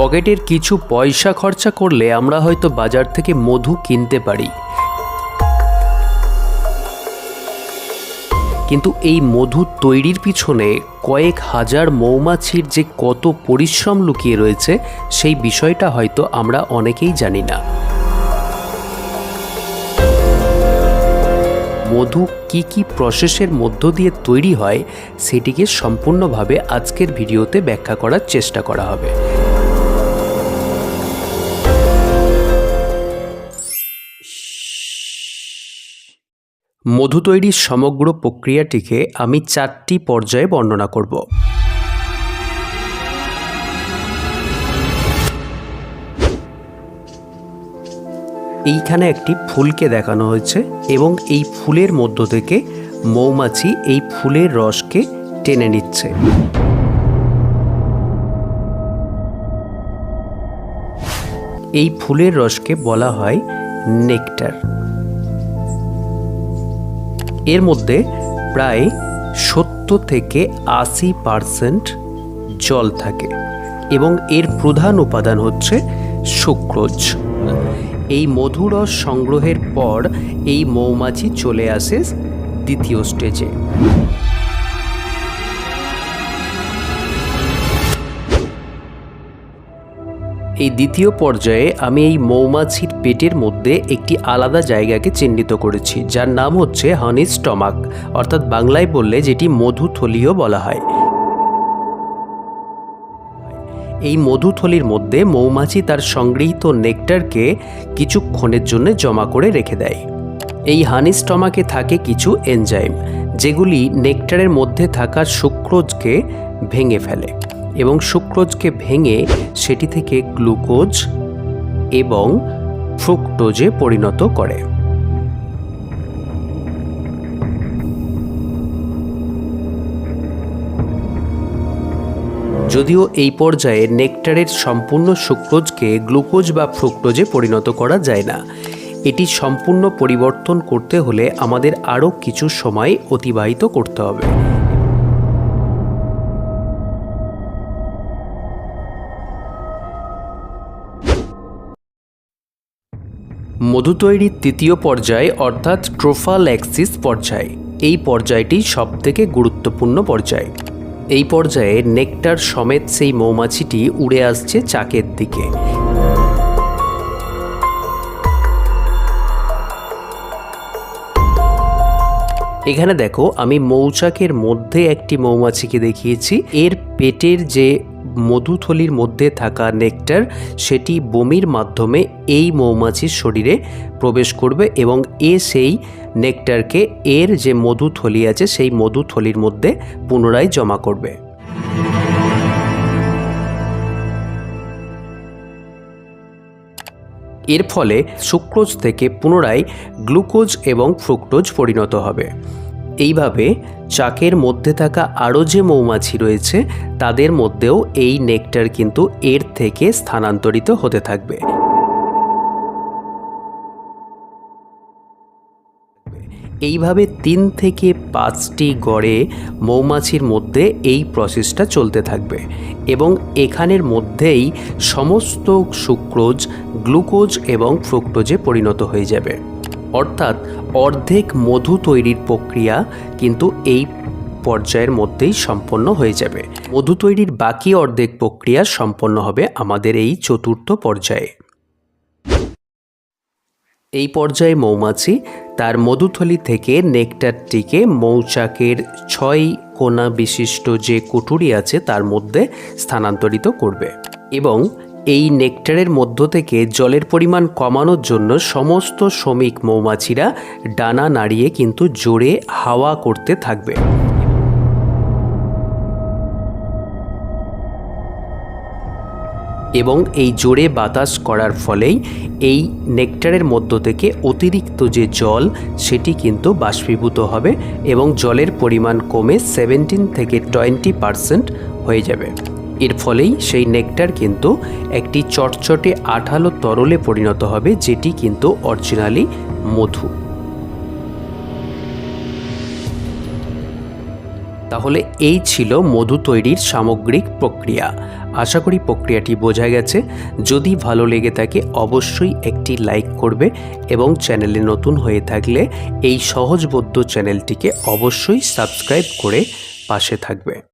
পকেটের কিছু পয়সা খরচা করলে আমরা হয়তো বাজার থেকে মধু কিনতে পারি। কিন্তু এই মধু তৈরির পিছনে কয়েক হাজার মৌমাছির যে কত পরিশ্রম লুকিয়ে রয়েছে, সেই বিষয়টা হয়তো আমরা অনেকেই জানি না। মধু কি কি প্রসেসের মধ্য দিয়ে তৈরি হয়, সেটিকে সম্পূর্ণভাবে আজকের ভিডিওতে ব্যাখ্যা করার চেষ্টা করা হবে। মধু তৈরির সমগ্র প্রক্রিয়াটিকে আমি চারটি পর্যায়ে বর্ণনা করব। এইখানে একটি ফুলকে দেখানো হয়েছে এবং এই ফুলের মধ্য থেকে মৌমাছি এই ফুলের রসকে টেনে নিচ্ছে। এই ফুলের রসকে বলা হয় নেকটার। এর মধ্যে প্রায় সত্তর থেকে আশি পারসেন্ট জল থাকে এবং এর প্রধান উপাদান হচ্ছে সুক্রোজ। এই মধুরস সংগ্রহের পর এই মৌমাছি চলে আসে দ্বিতীয় স্টেজে এই দ্বিতীয় পর্যায়ে আমি এই মৌমাছির পেটের মধ্যে একটি আলাদা জায়গাকে চিহ্নিত করেছি, যার নাম হচ্ছে হানি স্টমাক, অর্থাৎ বাংলায় বললে যেটি মধুথলিও বলা হয়। এই মধুথলির মধ্যে মৌমাছি তার সংগৃহীত নেকটারকে কিছুক্ষণের জন্য জমা করে রেখে দেয়। এই হানি স্টমাকে থাকে কিছু এনজাইম, যেগুলি নেকটারের মধ্যে থাকা সুক্রোজকে ভেঙে ফেলে। এবং সুক্রোজকে ভেঙে সেটি থেকে গ্লুকোজ এবং ফ্রুক্টোজে পরিণত করে। যদিও এই পর্যায়ে নেকটারের সম্পূর্ণ সুক্রোজকে গ্লুকোজ বা ফ্রুক্টোজে পরিণত করা যায় না। এটি সম্পূর্ণ পরিবর্তন করতে হলে আমাদের আরও কিছু সময় অতিবাহিত করতে হবে। মধু তৈরির তৃতীয় পর্যায় অর্থাৎ ট্রোফাল্যাক্সিস পর্যায়। এই পর্যায়টি সবথেকে গুরুত্বপূর্ণ পর্যায়। এই পর্যায়ে নেকটার সমেত সেই মৌমাছিটি উড়ে আসছে চাকের দিকে। এখানে দেখো, আমি মৌচাকের মধ্যে একটি মৌমাছিকে দেখিয়েছি। এর পেটের যে মধুথলির মধ্যে থাকা নেকটার সেটি বমির মাধ্যমে এই মৌমাছির শরীরে প্রবেশ করবে এবং এ সেই নেকটারকে এর যে মধুথলি আছে সেই মধুথলির মধ্যে পুনরায় জমা করবে। এর ফলে সুক্রোজ থেকে পুনরায় গ্লুকোজ এবং ফ্রুক্টোজ পরিণত হবে। এইভাবে চাকের মধ্যে থাকা আরও যে মৌমাছি রয়েছে, তাদের মধ্যেও এই নেকটার কিন্তু এর থেকে স্থানান্তরিত হতে থাকবে। এইভাবে তিন থেকে পাঁচটি গড়ে মৌমাছির মধ্যে এই প্রসেসটা চলতে থাকবে এবং এখানের মধ্যেই সমস্ত সুক্রোজ, গ্লুকোজ এবং ফ্রুক্টোজে পরিণত হয়ে যাবে। অর্থাৎ অর্ধেক মধু তৈরির প্রক্রিয়া কিন্তু এই পর্যায়ের মধ্যেই সম্পন্ন হয়ে যাবে। মধু তৈরির বাকি অর্ধেক প্রক্রিয়া সম্পন্ন হবে আমাদের এই চতুর্থ পর্যায়ে। এই পর্যায়ে মৌমাছি তার মধুথলি থেকে নেকটারটিকে মৌচাকের ছয় কোনা বিশিষ্ট যে কুঠুরি আছে তার মধ্যে স্থানান্তরিত করবে এবং এই নেকটারের মধ্য থেকে জলের পরিমাণ কমানোর জন্য সমস্ত শ্রমিক মৌমাছিরা ডানা নাড়িয়ে কিন্তু জোরে হাওয়া করতে থাকবে। এবং এই জোরে বাতাস করার ফলেই এই নেকটারের মধ্য থেকে অতিরিক্ত যে জল, সেটি কিন্তু বাষ্পীভূত হবে এবং জলের পরিমাণ কমে সেভেন্টিন থেকে টোয়েন্টি পারসেন্ট হয়ে যাবে। এর ফলেই সেই নেকটার কিন্তু একটি চটচটে আঠালো তরলে পরিণত হবে, যেটি কিন্তু অরিজিনালি মধু। তাহলে এই ছিল মধু তৈরির সামগ্রিক প্রক্রিয়া। আশা করি প্রক্রিয়াটি বোঝা গেছে। যদি ভালো লেগে থাকে, অবশ্যই একটি লাইক করবে এবং চ্যানেলে নতুন হয়ে থাকলে এই সহজবোধ্য চ্যানেলটিকে অবশ্যই সাবস্ক্রাইব করে পাশে থাকবে।